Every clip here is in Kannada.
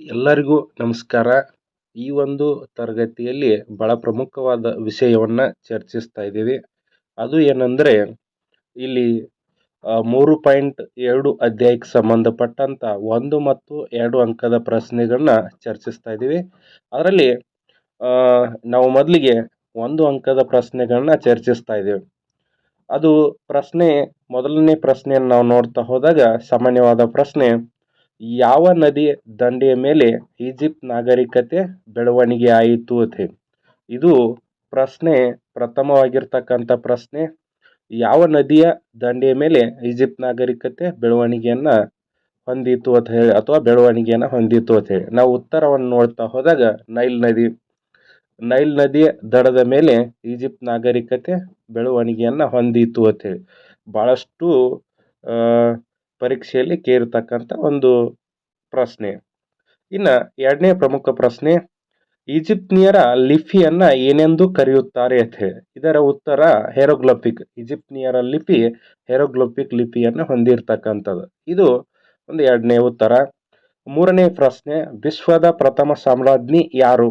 ಎಲ್ಲರಿಗೂ ನಮಸ್ಕಾರ. ಈ ಒಂದು ತರಗತಿಯಲ್ಲಿ ಭಾಳ ಪ್ರಮುಖವಾದ ವಿಷಯವನ್ನು ಚರ್ಚಿಸ್ತಾ ಇದ್ದೀವಿ. ಅದು ಏನಂದರೆ, ಇಲ್ಲಿ ಮೂರು ಪಾಯಿಂಟ್ ಎರಡು ಅಧ್ಯಾಯಕ್ಕೆ ಸಂಬಂಧಪಟ್ಟಂಥ ಒಂದು ಮತ್ತು ಎರಡು ಅಂಕದ ಪ್ರಶ್ನೆಗಳನ್ನ ಚರ್ಚಿಸ್ತಾ ಇದ್ದೀವಿ. ಅದರಲ್ಲಿ ನಾವು ಮೊದಲಿಗೆ ಒಂದು ಅಂಕದ ಪ್ರಶ್ನೆಗಳನ್ನ ಚರ್ಚಿಸ್ತಾ ಇದ್ದೀವಿ. ಅದು ಪ್ರಶ್ನೆ, ಮೊದಲನೇ ಪ್ರಶ್ನೆಯನ್ನು ನಾವು ನೋಡ್ತಾ ಹೋದಾಗ ಸಾಮಾನ್ಯವಾದ ಪ್ರಶ್ನೆ ಯಾವ ನದಿ ದಂಡೆಯ ಮೇಲೆ ಈಜಿಪ್ಟ್ ನಾಗರಿಕತೆ ಬೆಳವಣಿಗೆ ಆಯಿತು ಅಂತ ಇದು ಪ್ರಶ್ನೆ, ಪ್ರಥಮವಾಗಿರ್ತಕ್ಕಂಥ ಪ್ರಶ್ನೆ. ಯಾವ ನದಿಯ ದಂಡೆಯ ಮೇಲೆ ಈಜಿಪ್ಟ್ ನಾಗರಿಕತೆ ಬೆಳವಣಿಗೆಯನ್ನು ಹೊಂದಿತ್ತು ಅಂತ ಹೇಳಿ, ಅಥವಾ ಬೆಳವಣಿಗೆಯನ್ನು ಹೊಂದಿತ್ತು ಅಂತ ಹೇಳಿ. ನಾವು ಉತ್ತರವನ್ನು ನೋಡ್ತಾ ಹೋದಾಗ ನೈಲ್ ನದಿ, ನೈಲ್ ನದಿಯ ದಡದ ಮೇಲೆ ಈಜಿಪ್ಟ್ ನಾಗರಿಕತೆ ಬೆಳವಣಿಗೆಯನ್ನು ಹೊಂದಿತ್ತು ಅಂತ ಹೇಳಿ. ಭಾಳಷ್ಟು ಪರೀಕ್ಷೆಯಲ್ಲಿ ಕೇರತಕ್ಕಂಥ ಒಂದು ಪ್ರಶ್ನೆ. ಇನ್ನು ಎರಡನೇ ಪ್ರಮುಖ ಪ್ರಶ್ನೆ ಈಜಿಪ್ನಿಯರ ಲಿಪಿಯನ್ನು ಏನೆಂದು ಕರೆಯುತ್ತಾರೆ ಅಂತ ಹೇಳಿ. ಇದರ ಉತ್ತರ ಹೆರೋಗ್ಲೋಪಿಕ್ ಈಜಿಪ್ನಿಯರ ಲಿಪಿ ಹೆರೋಗ್ಲೋಪಿಕ್ ಲಿಪಿಯನ್ನು ಹೊಂದಿರತಕ್ಕಂಥದ್ದು. ಇದು ಒಂದು ಎರಡನೇ ಉತ್ತರ. ಮೂರನೇ ಪ್ರಶ್ನೆ, ವಿಶ್ವದ ಪ್ರಥಮ ಸಾಮ್ರಾಜ್ಞಿ ಯಾರು?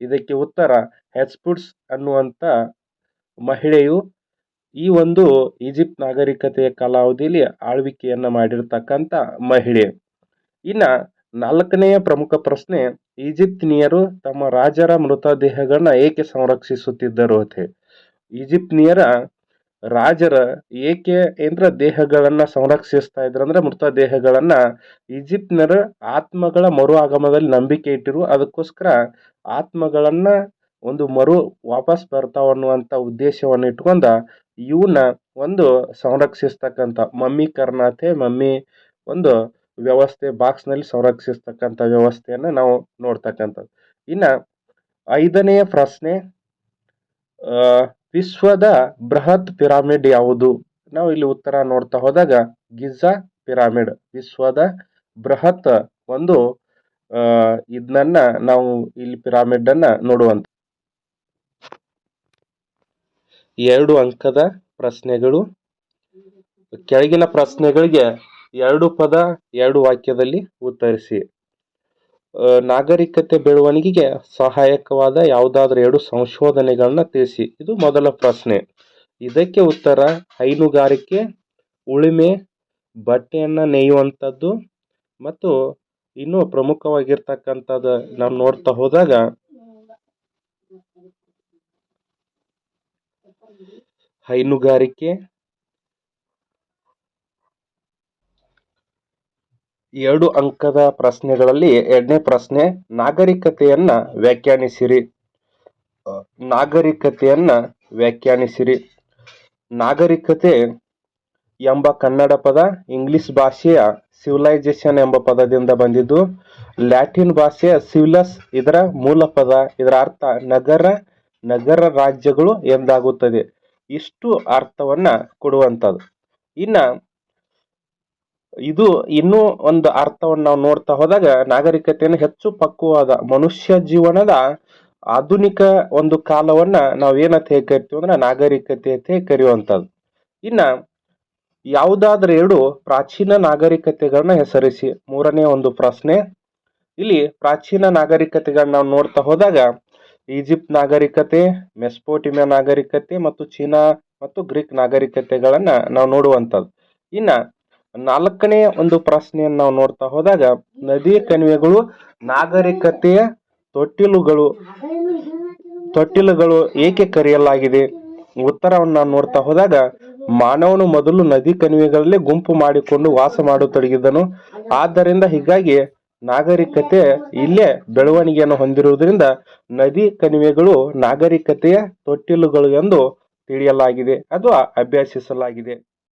ಇದಕ್ಕೆ ಉತ್ತರ ಹೆಚ್ಪುಡ್ಸ್ ಅನ್ನುವಂಥ ಮಹಿಳೆಯು ಈ ಒಂದು ಈಜಿಪ್ಟ್ ನಾಗರಿಕತೆಯ ಕಾಲಾವಧಿಯಲ್ಲಿ ಆಳ್ವಿಕೆಯನ್ನು ಮಾಡಿರ್ತಕ್ಕಂಥ ಮಹಿಳೆ. ಇನ್ನು ನಾಲ್ಕನೆಯ ಪ್ರಮುಖ ಪ್ರಶ್ನೆ, ಈಜಿಪ್ತಿನಿಯರು ತಮ್ಮ ರಾಜರ ಮೃತದೇಹಗಳನ್ನ ಏಕೆ ಸಂರಕ್ಷಿಸುತ್ತಿದ್ದರು ಅಂತ ಈಜಿಪ್ತಿನಿಯರ ರಾಜರ ಏಕೆ ಅಂದ್ರೆ ದೇಹಗಳನ್ನ ಸಂರಕ್ಷಿಸ್ತಾ ಇದ್ರು ಅಂದ್ರೆ ಮೃತದೇಹಗಳನ್ನ ಈಜಿಪ್ಟಿನರ ಆತ್ಮಗಳ ಮರು ಆಗಮನದಲ್ಲಿ ನಂಬಿಕೆ ಇಟ್ಟಿರು. ಅದಕ್ಕೋಸ್ಕರ ಆತ್ಮಗಳನ್ನ ಒಂದು ಮರು ವಾಪಸ್ ಬರ್ತಾವ ಅನ್ನುವಂಥ ಉದ್ದೇಶವನ್ನು ಇಟ್ಕೊಂಡ ಇವನ್ನ ಒಂದು ಸಂರಕ್ಷಿಸ್ತಕ್ಕಂಥ ಮಮ್ಮಿ ಕರ್ನಾಥೆ ಮಮ್ಮಿ ಒಂದು ವ್ಯವಸ್ಥೆ ಬಾಕ್ಸ್ನಲ್ಲಿ ಸಂರಕ್ಷಿಸ್ತಕ್ಕಂಥ ವ್ಯವಸ್ಥೆಯನ್ನು ನಾವು ನೋಡ್ತಕ್ಕಂಥದ್ದು. ಇನ್ನು ಐದನೆಯ ಪ್ರಶ್ನೆ ವಿಶ್ವದ ಬೃಹತ್ ಪಿರಾಮಿಡ್ ಯಾವುದು? ನಾವು ಇಲ್ಲಿ ಉತ್ತರ ನೋಡ್ತಾ ಹೋದಾಗ ಗಿಜಾ ಪಿರಾಮಿಡ್. ವಿಶ್ವದ ಬೃಹತ್ ಒಂದು ಇದನ್ನ ನಾವು ಇಲ್ಲಿ ಪಿರಾಮಿಡ್ ಅನ್ನ ನೋಡುವಂತ ಎರಡು ಅಂಕದ ಪ್ರಶ್ನೆಗಳು. ಕೆಳಗಿನ ಪ್ರಶ್ನೆಗಳಿಗೆ ಎರಡು ಪದ, ಎರಡು ವಾಕ್ಯದಲ್ಲಿ ಉತ್ತರಿಸಿ. ನಾಗರಿಕತೆ ಬೆಳವಣಿಗೆಗೆ ಸಹಾಯಕವಾದ ಯಾವುದಾದ್ರೂ ಎರಡು ಸಂಶೋಧನೆಗಳನ್ನ ತಿಳಿಸಿ. ಇದು ಮೊದಲ ಪ್ರಶ್ನೆ. ಇದಕ್ಕೆ ಉತ್ತರ, ಹೈನುಗಾರಿಕೆ, ಉಳುಮೆ, ಬಟ್ಟೆಯನ್ನು ನೇಯುವಂಥದ್ದು ಮತ್ತು ಇನ್ನೂ ಪ್ರಮುಖವಾಗಿರ್ತಕ್ಕಂಥದ್ದು ನಾವು ನೋಡ್ತಾ ಹೋದಾಗ ಹೈನುಗಾರಿಕೆ, ಎರಡು ಅಂಕದ ಪ್ರಶ್ನೆಗಳಲ್ಲಿ ಎರಡನೇ ಪ್ರಶ್ನೆ, ನಾಗರಿಕತೆಯನ್ನ ವ್ಯಾಖ್ಯಾನಿಸಿರಿ. ನಾಗರಿಕತೆಯನ್ನ ವ್ಯಾಖ್ಯಾನಿಸಿರಿ. ನಾಗರಿಕತೆ ಎಂಬ ಕನ್ನಡ ಪದ ಇಂಗ್ಲಿಷ್ ಭಾಷೆಯ ಸಿವಿಲೈಸೇಷನ್ ಎಂಬ ಪದದಿಂದ ಬಂದಿದ್ದು, ಲ್ಯಾಟಿನ್ ಭಾಷೆಯ ಸಿವಿಲಸ್ ಇದರ ಮೂಲ ಪದ. ಇದರ ಅರ್ಥ ನಗರ ನಗರ ರಾಜ್ಯಗಳು ಎಂದಾಗುತ್ತದೆ. ಇಷ್ಟು ಅರ್ಥವನ್ನ ಕೊಡುವಂಥದ್ದು ಇನ್ನ ಇದು ಇನ್ನೂ ಒಂದು ಅರ್ಥವನ್ನು ನಾವು ನೋಡ್ತಾ ಹೋದಾಗ ನಾಗರಿಕತೆಯನ್ನು ಹೆಚ್ಚು ಪಕ್ವವಾದ ಮನುಷ್ಯ ಜೀವನದ ಆಧುನಿಕ ಒಂದು ಕಾಲವನ್ನ ನಾವು ಏನಂತ ಹೇಗೆ ಕರಿತೀವಿ ಅಂದ್ರೆ ನಾಗರಿಕತೆ ಅಂತ ಕರೆಯುವಂಥದ್ದು ಇನ್ನ ಯಾವುದಾದ್ರೂ ಎರಡು ಪ್ರಾಚೀನ ನಾಗರಿಕತೆಗಳನ್ನ ಹೆಸರಿಸಿ ಮೂರನೇ ಒಂದು ಪ್ರಶ್ನೆ. ಇಲ್ಲಿ ಪ್ರಾಚೀನ ನಾಗರಿಕತೆಗಳನ್ನ ನಾವು ನೋಡ್ತಾ ಹೋದಾಗ ಈಜಿಪ್ಟ್ ನಾಗರಿಕತೆ, ಮೆಸ್ಪೋಟಿಮಿಯಾ ನಾಗರಿಕತೆ ಮತ್ತು ಚೀನಾ ಮತ್ತು ಗ್ರೀಕ್ ನಾಗರಿಕತೆಗಳನ್ನ ನಾವು ನೋಡುವಂಥದ್ದು. ಇನ್ನ ನಾಲ್ಕನೇ ಒಂದು ಪ್ರಶ್ನೆಯನ್ನು ನಾವು ನೋಡ್ತಾ ಹೋದಾಗ, ನದಿ ಕಣಿವೆಗಳು ನಾಗರಿಕತೆಯ ತೊಟ್ಟಿಲುಗಳು ತೊಟ್ಟಿಲುಗಳು ಏಕೆ ಕರೆಯಲಾಗಿದೆ? ಉತ್ತರವನ್ನು ನಾವು ನೋಡ್ತಾ ಹೋದಾಗ, ಮಾನವನು ಮೊದಲು ನದಿ ಕಣಿವೆಗಳಲ್ಲಿ ಗುಂಪು ಮಾಡಿಕೊಂಡು ವಾಸ ಮಾಡತೊಡಗಿದನು ಆದ್ದರಿಂದ ಹೀಗಾಗಿ ನಾಗರಿಕತೆ ಇಲ್ಲೇ ಬೆಳವಣಿಗೆಯನ್ನು ಹೊಂದಿರುವುದರಿಂದ ನದಿ ಕಣಿವೆಗಳು ನಾಗರಿಕತೆಯ ತೊಟ್ಟಿಲುಗಳು ಎಂದು ತಿಳಿಯಲಾಗಿದೆ. ಅಥವಾ ಅಭ್ಯಸಿಸಲಾಗಿದೆ.